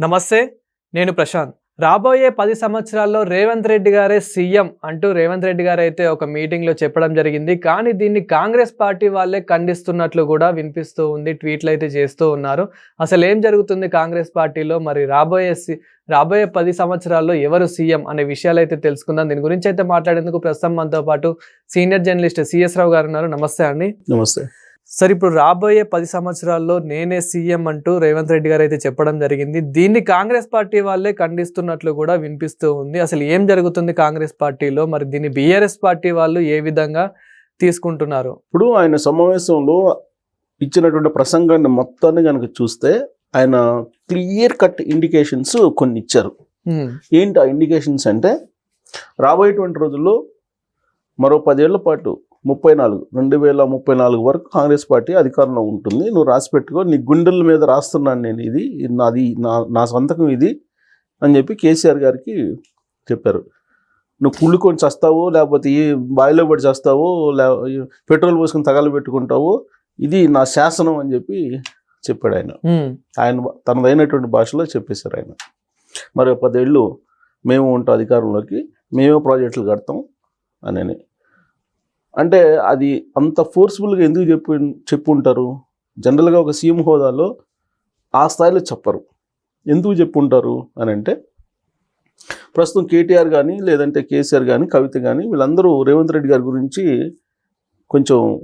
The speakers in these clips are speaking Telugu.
నమస్తే నేను ప్రశాంత్. రాబోయే పది సంవత్సరాల్లో రేవంత్ రెడ్డి గారే సీఎం అంటూ రేవంత్ రెడ్డి గారు అయితే ఒక మీటింగ్లో చెప్పడం జరిగింది. కానీ దీన్ని కాంగ్రెస్ పార్టీ వాళ్ళే ఖండిస్తున్నట్లు కూడా వినిపిస్తూ ఉంది ట్వీట్లు అయితే చేస్తూ ఉన్నారు. అసలు ఏం జరుగుతుంది కాంగ్రెస్ పార్టీలో? మరి రాబోయే సి రాబోయే పది సంవత్సరాల్లో ఎవరు సీఎం అనే విషయాలు అయితే తెలుసుకుందాం. దీని గురించి అయితే మాట్లాడేందుకు ప్రస్తుతం మనతో పాటు సీనియర్ జర్నలిస్ట్ సిఎస్ రావు గారు ఉన్నారు. నమస్తే అండి. నమస్తే. సార్ ఇప్పుడు రాబోయే పది సంవత్సరాల్లో నేనే సీఎం అంటూ రేవంత్ రెడ్డి గారు అయితే చెప్పడం జరిగింది. దీన్ని కాంగ్రెస్ పార్టీ వాళ్ళే ఖండిస్తున్నట్లు కూడా వినిపిస్తూ ఉంది. అసలు ఏం జరుగుతుంది కాంగ్రెస్ పార్టీలో? మరి దీన్ని బీఆర్ఎస్ పార్టీ వాళ్ళు ఏ విధంగా తీసుకుంటున్నారు? ఇప్పుడు ఆయన సమావేశంలో ఇచ్చినటువంటి ప్రసంగాన్ని మొత్తాన్ని కనుక చూస్తే ఆయన క్లియర్ కట్ ఇండికేషన్స్ కొన్ని ఇచ్చారు. ఏంటి ఆ ఇండికేషన్స్ అంటే రాబోయేటువంటి రోజుల్లో మరో పదేళ్ళ పాటు ముప్పై నాలుగు రెండు వేల ముప్పై నాలుగు వరకు కాంగ్రెస్ పార్టీ అధికారంలో ఉంటుంది. నువ్వు రాసి పెట్టుకో నీ గుండెల మీద రాస్తున్నాను నేను ఇది నాది నా నా సొంతకం ఇది అని చెప్పి కేసీఆర్ గారికి చెప్పారు. నువ్వు కుళ్ళుకొని చస్తావో లేకపోతే ఈ బావిలో పడి చేస్తావో లే పెట్రోల్ పోసుకొని తగలు పెట్టుకుంటావో ఇది నా శాసనం అని చెప్పి చెప్పాడు ఆయన. ఆయన తనదైనటువంటి భాషలో చెప్పేశారు ఆయన. మరి పదేళ్ళు మేము ఉంటాం అధికారంలోకి మేమే ప్రాజెక్టులు కడతాం అని. అంటే అది అంత ఫోర్స్ఫుల్గా ఎందుకు చెప్పు చెప్పుంటారు? జనరల్గా ఒక సీఎం హోదాలో ఆ స్థాయిలో చెప్పరు. ఎందుకు చెప్పుంటారు అని అంటే ప్రస్తుతం కేటీఆర్ కానీ లేదంటే కేసీఆర్ కానీ కవిత కానీ వీళ్ళందరూ రేవంత్ రెడ్డి గారి గురించి కొంచెం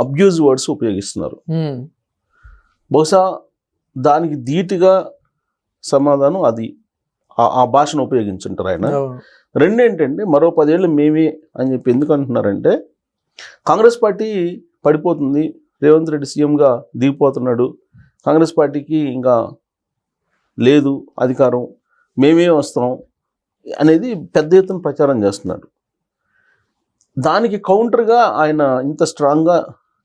అబ్యూజ్ వర్డ్స్ ఉపయోగిస్తున్నారు. బహుశా దానికి ధీటుగా సమాధానం అది. ఆ- భాషను ఉపయోగించుంటారు ఆయన. అవును. రెండు ఏంటంటే మరో పదేళ్ళు మేమే అని చెప్పి ఎందుకు అంటున్నారంటే కాంగ్రెస్ పార్టీ పడిపోతుంది. రేవంత్ రెడ్డి సీఎంగా దిగిపోతున్నాడు. కాంగ్రెస్ పార్టీకి ఇంకా లేదు అధికారం. మేమే వస్తాం అనేది పెద్ద ఎత్తున ప్రచారం చేస్తున్నాడు దానికి కౌంటర్గా ఆయన ఇంత స్ట్రాంగ్గా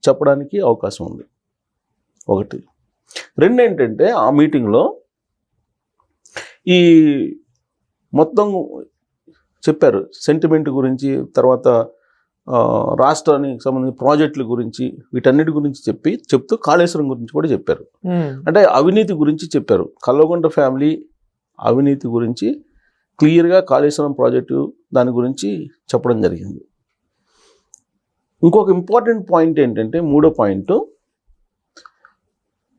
చెప్పడానికి అవకాశం ఉంది. ఒకటి. రెండు ఏంటంటే ఆ మీటింగ్లో ఈ మొత్తం చెప్పారు. సెంటిమెంట్ గురించి తర్వాత రాష్ట్రానికి సంబంధించిన ప్రాజెక్టుల గురించి వీటన్నిటి గురించి చెప్పి చెప్తూ కాళేశ్వరం గురించి కూడా చెప్పారు. అంటే అవినీతి గురించి చెప్పారు. కల్వకుంట ఫ్యామిలీ అవినీతి గురించి క్లియర్గా కాళేశ్వరం ప్రాజెక్టు దాని గురించి చెప్పడం జరిగింది. ఇంకొక ఇంపార్టెంట్ పాయింట్ ఏంటంటే మూడో పాయింట్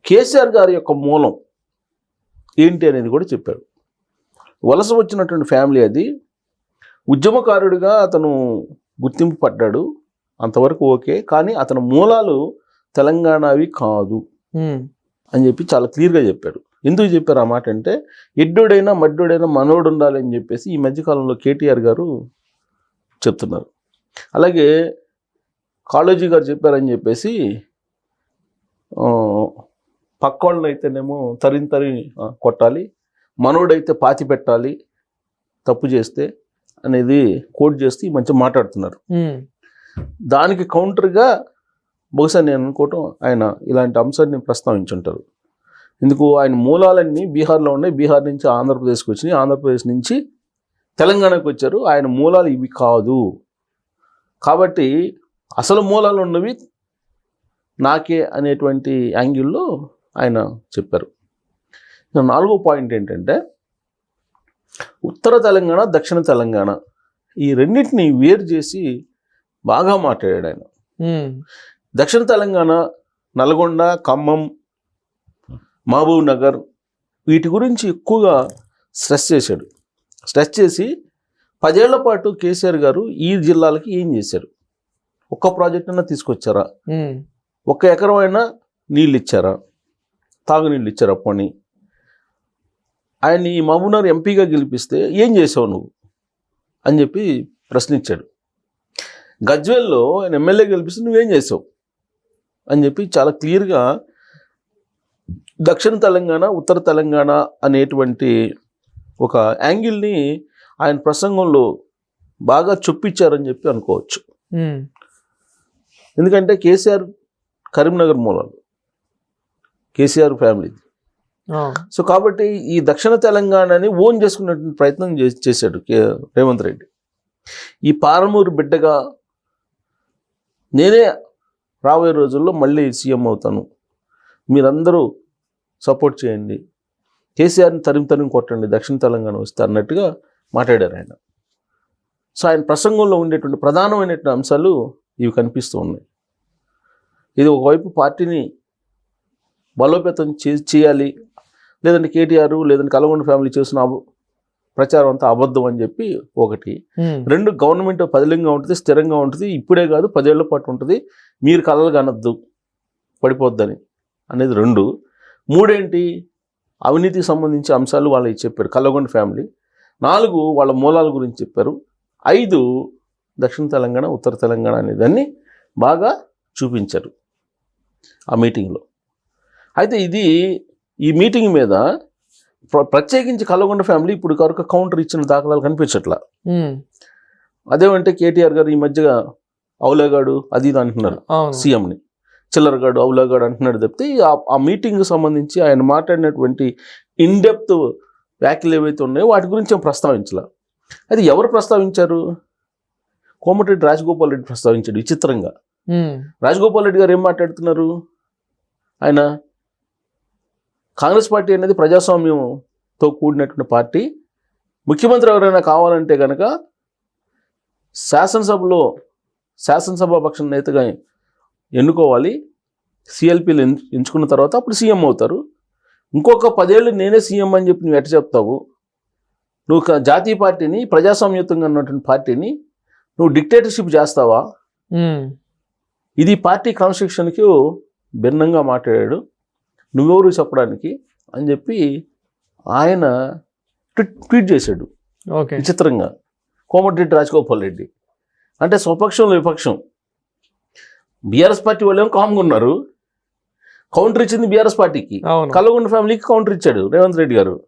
కేసీఆర్ గారి యొక్క మూలం ఏంటి అనేది కూడా చెప్పారు. వలస వచ్చినటువంటి ఫ్యామిలీ అది ఉద్యమకారుడిగా అతను గుర్తింపు పడ్డాడు. అంతవరకు ఓకే. కానీ అతని మూలాలు తెలంగాణవి కాదు అని చెప్పి చాలా క్లియర్గా చెప్పారు ఎందుకు చెప్పారు ఆ మాట అంటే ఎడ్డోడైనా మడ్డోడైనా మనోడు ఉండాలి అని చెప్పేసి ఈ మధ్యకాలంలో కేటీఆర్ గారు చెప్తున్నారు. అలాగే కాళోజీ గారు చెప్పారని చెప్పేసి పక్కోళ్ళని అయితేనేమో తరిని తరి ఆ, కొట్టాలి. మనోడైతే పాతి పెట్టాలి తప్పు చేస్తే అనేది కోట్ చేస్తే మధ్య మాట్లాడుతున్నారు. దానికి కౌంటర్గా బహుశా నేను అనుకోవటం ఆయన ఇలాంటి అంశాన్ని ప్రస్తావించుంటారు. ఎందుకు ఆయన మూలాలన్నీ బీహార్లో ఉన్నాయి. బీహార్ నుంచి ఆంధ్రప్రదేశ్కి వచ్చినాయి. ఆంధ్రప్రదేశ్ నుంచి తెలంగాణకు వచ్చారు. ఆయన మూలాలు ఇవి కాదు. కాబట్టి అసలు మూలాలు ఉన్నవి నాకే అనేటువంటి యాంగిల్లో ఆయన చెప్పారు. నాలుగో పాయింట్ ఏంటంటే ఉత్తర తెలంగాణ దక్షిణ తెలంగాణ ఈ రెండింటిని వేరు చేసి బాగా మాట్లాడాడు ఆయన. దక్షిణ తెలంగాణ నల్గొండ ఖమ్మం మహబూబ్ నగర్ వీటి గురించి ఎక్కువగా స్ట్రెస్ చేశాడు. స్ట్రెస్ చేసి పదేళ్ళ పాటు కేసీఆర్ గారు ఈ జిల్లాలకి ఏం చేశారు? ఒక్క ప్రాజెక్ట్ అయినా తీసుకొచ్చారా? ఒక్క ఎకరం అయినా నీళ్ళు ఇచ్చారా? తాగునీళ్ళు ఇచ్చారా పోనీ? ఆయన ఈ మహబూబ్నగర్ ఎంపీగా గెలిపిస్తే ఏం చేసావు నువ్వు? అని చెప్పి ప్రశ్నించాడు. గజ్వేల్లో ఆయన ఎమ్మెల్యే గెలిపిస్తే నువ్వేం చేసావు? అని చెప్పి చాలా క్లియర్గా దక్షిణ తెలంగాణ ఉత్తర తెలంగాణ అనేటువంటి ఒక యాంగిల్ని ఆయన ప్రసంగంలో బాగా చొప్పించారని చెప్పి అనుకోవచ్చు. ఎందుకంటే కేసీఆర్ కరీంనగర్ మూలాలు. కేసీఆర్ ఫ్యామిలీ సో కాబట్టి ఈ దక్షిణ తెలంగాణని ఓన్ చేసుకున్నటువంటి ప్రయత్నం చేశాడు కే రేవంత్ రెడ్డి. ఈ పారమూరు బిడ్డగా నేనే రాబోయే రోజుల్లో మళ్ళీ సీఎం అవుతాను. మీరందరూ సపోర్ట్ చేయండి. కేసీఆర్ని తరిమి తరిమి కొట్టండి దక్షిణ తెలంగాణ వస్తే అన్నట్టుగా మాట్లాడారు ఆయన. సో ఆయన ప్రసంగంలో ఉండేటువంటి ప్రధానమైనటువంటి అంశాలు ఇవి కనిపిస్తూ ఉన్నాయి. ఇది ఒకవైపు పార్టీని బలోపేతం చే చేయాలి లేదంటే కేటీఆర్ లేదంటే కలగొండ ఫ్యామిలీ చేసిన ప్రచారం అంతా అబద్ధం అని చెప్పి ఒకటి. రెండు గవర్నమెంట్ పదిలంగా ఉంటుంది స్థిరంగా ఉంటుంది. ఇప్పుడే కాదు పదేళ్ళ పాటు ఉంటుంది. మీరు కలలు కనద్దు పడిపోద్దని అనేది రెండు. మూడేంటి? అవినీతికి సంబంధించి అంశాలు వాళ్ళకి చెప్పారు కల్లగొండ ఫ్యామిలీ నాలుగు వాళ్ళ మూలాల గురించి చెప్పారు. ఐదు దక్షిణ తెలంగాణ ఉత్తర తెలంగాణ అనేదాన్ని బాగా చూపించారు ఆ మీటింగ్లో అయితే ఇది ఈ మీటింగ్ మీద ప్ర- ప్రత్యేకించి కల్లగొండ ఫ్యామిలీ ఇప్పుడు వరకు కౌంటర్ ఇచ్చిన దాఖలాలు కనిపించట్లా. అదేమంటే కేటీఆర్ గారు ఈ మధ్యగా అవులేగాడు అది ఇది అంటున్నారు సీఎంని. చిల్లరగాడు అవులేగాడు అంటున్నాడు తప్పితే ఆ- మీటింగ్ సంబంధించి ఆయన మాట్లాడినటువంటి ఇన్డెప్త్ వ్యాఖ్యలు ఏవైతే ఉన్నాయో వాటి గురించి ఏం ప్రస్తావించాల? అది ఎవరు ప్రస్తావించారు? కోమటిరెడ్డి రాజగోపాల్ రెడ్డి ప్రస్తావించాడు విచిత్రంగా. రాజగోపాల్ రెడ్డి గారు ఏం మాట్లాడుతున్నారు? ఆయన కాంగ్రెస్ పార్టీ అనేది ప్రజాస్వామ్యంతో కూడినటువంటి పార్టీ. ముఖ్యమంత్రి ఎవరైనా కావాలంటే కనుక శాసనసభలో శాసనసభ పక్ష నేతగా ఎన్నుకోవాలి. సిఎల్పీలు ఎంచుకున్న తర్వాత అప్పుడు సీఎం అవుతారు. ఇంకొక పదేళ్ళు నేనే సీఎం అని చెప్పి నువ్వు ఎట్ట చెప్తావు? నువ్వు జాతీయ పార్టీని ప్రజాస్వామ్యయుతంగా ఉన్నటువంటి పార్టీని నువ్వు డిక్టేటర్షిప్ చేస్తావా? ఇది పార్టీ క్రమశిక్షణకి భిన్నంగా మాట్లాడాడు. నువ్వెవరు చెప్పడానికి అని చెప్పి ఆయన ట్వీట్ ట్వీట్ చేశాడు. ఓకే. విచిత్రంగా. కోమటిరెడ్డి రాజగోపాల్ రెడ్డి. అంటే స్వపక్షంలో విపక్షం. బీఆర్ఎస్ పార్టీ వాళ్ళు ఏమో కామ్గా ఉన్నారు. కౌంటర్ ఇచ్చింది బీఆర్ఎస్ పార్టీకి. కల్లగొండ ఫ్యామిలీకి కౌంటర్ ఇచ్చాడు రేవంత్ రెడ్డి గారు.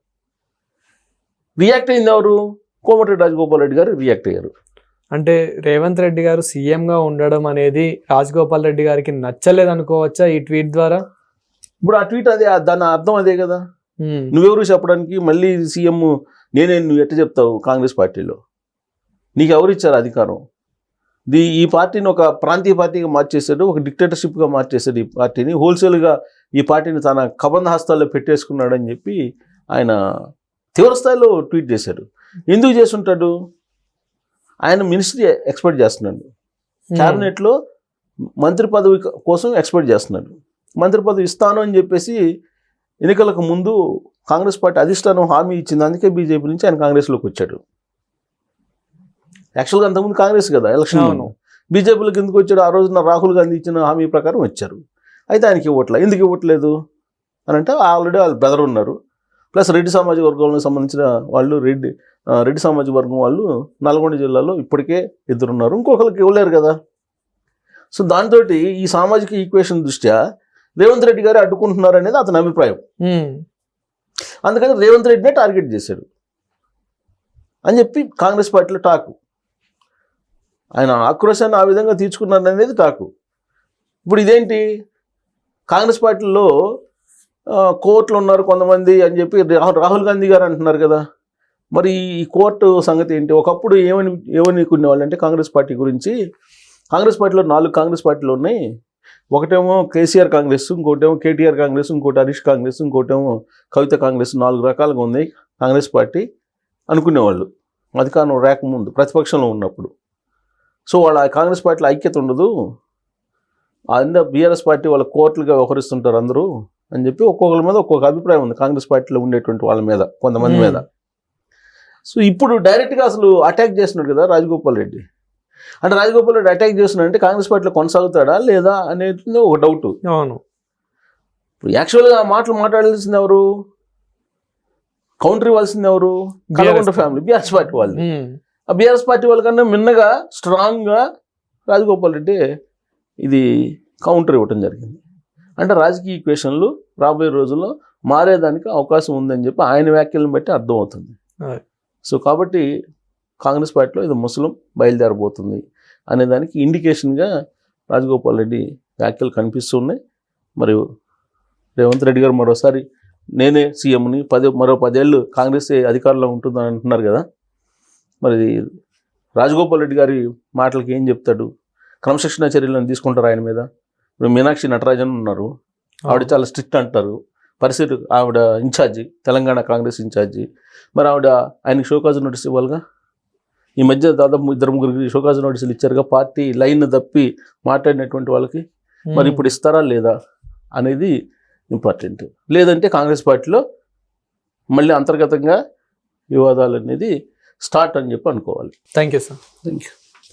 రియాక్ట్ అయింది ఎవరు? కోమటిరెడ్డి రాజగోపాల్ రెడ్డి గారు రియాక్ట్ అయ్యారు. అంటే రేవంత్ రెడ్డి గారు సీఎం గా ఉండడం అనేది రాజగోపాల్ రెడ్డి గారికి నచ్చలేదు అనుకోవచ్చా ఈ ట్వీట్ ద్వారా? ఇప్పుడు ఆ ట్వీట్ అదే దాని అర్థం అదే కదా. నువ్వెవరు చెప్పడానికి? మళ్ళీ సీఎం నేనే నువ్వు ఎట్ట చెప్తావు కాంగ్రెస్ పార్టీలో? నీకు ఎవరు ఇచ్చారు అధికారం? దీ ఈ పార్టీని ఒక ప్రాంతీయ పార్టీగా మార్చేశాడు ఒక డిక్టేటర్షిప్గా మార్చేశాడు ఈ పార్టీని. హోల్సేల్గా ఈ పార్టీని తన కబంధ హస్తాల్లో పెట్టేసుకున్నాడని చెప్పి ఆయన తీవ్రస్థాయిలో ట్వీట్ చేశాడు. ఎందుకు చేసుంటాడు ఆయన మినిస్ట్రీ ఎక్స్పెక్ట్ చేస్తున్నాడు. క్యాబినెట్లో మంత్రి పదవి కోసం ఎక్స్పెక్ట్ చేస్తున్నాడు. మంత్రి పదవి ఇస్తాను అని చెప్పేసి ఎన్నికలకు ముందు కాంగ్రెస్ పార్టీ అధిష్టానం హామీ ఇచ్చింది. అందుకే బీజేపీ నుంచి ఆయన కాంగ్రెస్లోకి వచ్చాడు. యాక్చువల్గా అంతకుముందు కాంగ్రెస్ కదా ఎలక్షన్. బీజేపీలోకి ఎందుకు వచ్చాడు? ఆ రోజున రాహుల్ గాంధీ ఇచ్చిన హామీ ప్రకారం వచ్చారు. అయితే ఆయనకి ఇవ్వట్లే. ఎందుకు ఇవ్వట్లేదు? అని అంటే ఆల్రెడీ వాళ్ళ బ్రదర్ ఉన్నారు. ప్లస్ రెడ్డి సామాజిక వర్గంలో సంబంధించిన వాళ్ళు రెడ్డి రెడ్డి సామాజిక వర్గం వాళ్ళు నల్గొండ జిల్లాలో ఇప్పటికే ఇద్దరున్నారు ఇంకొకరికి ఇవ్వలేరు కదా. సో దాంతో ఈ సామాజిక ఈక్వేషన్ దృష్ట్యా రేవంత్ రెడ్డి గారు అడ్డుకుంటున్నారు అనేది అతని అభిప్రాయం. అందుకని రేవంత్ రెడ్డినే టార్గెట్ చేశాడు. అని చెప్పి కాంగ్రెస్ పార్టీలో టాకు. ఆయన ఆక్రోశాన్ని ఆ విధంగా తీర్చుకున్నారు అనేది టాకు. ఇప్పుడు ఇదేంటి? కాంగ్రెస్ పార్టీలో కోర్టులు ఉన్నారు కొంతమంది అని చెప్పి రాహుల్ గాంధీ గారు అంటున్నారు కదా. మరి ఈ కోర్టు సంగతి ఏంటి? ఒకప్పుడు ఏమని ఏమనుకునే వాళ్ళు అంటే కాంగ్రెస్ పార్టీ గురించి. కాంగ్రెస్ పార్టీలో నాలుగు కాంగ్రెస్ పార్టీలు ఉన్నాయి. ఒకటేమో కేసీఆర్ కాంగ్రెస్ ఇంకోటేమో కేటీఆర్ కాంగ్రెస్ ఇంకోటి హరీష్ కాంగ్రెస్ ఇంకోటేమో కవిత కాంగ్రెస్ నాలుగు రకాలుగా ఉన్నాయి. కాంగ్రెస్ పార్టీ అనుకునేవాళ్ళు. అధికారం రాకముందు ప్రతిపక్షంలో ఉన్నప్పుడు. సో వాళ్ళ కాంగ్రెస్ పార్టీలో ఐక్యత ఉండదు. అందరూ బీఆర్ఎస్ పార్టీ వాళ్ళ కోర్టులుగా వ్యవహరిస్తుంటారు అందరూ అని చెప్పి ఒక్కొక్కరి మీద ఒక్కొక్క అభిప్రాయం ఉంది. కాంగ్రెస్ పార్టీలో ఉండేటువంటి వాళ్ళ మీద కొంతమంది. మీద. సో ఇప్పుడు డైరెక్ట్గా అసలు అటాక్ చేస్తున్నాడు కదా రాజగోపాల్ రెడ్డి. అంటే రాజగోపాల్ రెడ్డి అటాక్ చేస్తున్నాడు అంటే కాంగ్రెస్ పార్టీలో కొనసాగుతాడా లేదా అనేది ఒక డౌట్ అవును. ఇప్పుడు యాక్చువల్గా ఆ మాటలు మాట్లాడాల్సింది ఎవరు? కౌంటర్ ఇవ్వాల్సింది ఎవరు? కలగొండ ఫ్యామిలీ బీఆర్ఎస్ పార్టీ వాళ్ళు ఆ బీఆర్ఎస్ పార్టీ వాళ్ళకన్నా మిన్నగా స్ట్రాంగ్గా రాజగోపాల్ రెడ్డి ఇది కౌంటర్ ఇవ్వటం జరిగింది. అంటే రాజకీయ ఈక్వేషన్లు రాబోయే రోజుల్లో మారేదానికి అవకాశం ఉందని చెప్పి ఆయన వ్యాఖ్యలను బట్టి అర్థమవుతుంది. సో కాబట్టి కాంగ్రెస్ పార్టీలో ఇది ముస్లిం బయలుదేరబోతుంది అనే దానికి ఇండికేషన్గా రాజగోపాల్ రెడ్డి వ్యాఖ్యలు కనిపిస్తున్నాయి. మరియు రేవంత్ రెడ్డి గారు మరోసారి నేనే సీఎంని పది మరో పదేళ్ళు కాంగ్రెస్ అధికారంలో ఉంటుందని అంటున్నారు కదా. మరి రాజగోపాల్ రెడ్డి గారి మాటలకి ఏం చెప్తాడు? క్రమశిక్షణ చర్యలను తీసుకుంటారు ఆయన మీద? ఇప్పుడు మీనాక్షి నటరాజన్ ఉన్నారు. ఆవిడ చాలా స్ట్రిక్ట్ అంటారు. పరిస్థితి ఆవిడ ఇన్ఛార్జి తెలంగాణ కాంగ్రెస్ ఇన్ఛార్జి. మరి ఆవిడ ఆయనకి షోకాజ్ నోటీస్ ఇవ్వాలిగా? ఈ మధ్య దాదాపు ఇద్దరు ముగ్గురికి షోకాజ్ నోటీసులు ఇచ్చారుగా పార్టీ లైన్ తప్పి మాట్లాడినటువంటి వాళ్ళకి. మరి ఇప్పుడు ఇస్తారా లేదా అనేది ఇంపార్టెంట్. లేదంటే కాంగ్రెస్ పార్టీలో మళ్ళీ అంతర్గతంగా వివాదాలు అనేది స్టార్ట్ అని చెప్పి అనుకోవాలి. Thank you sir. Thank you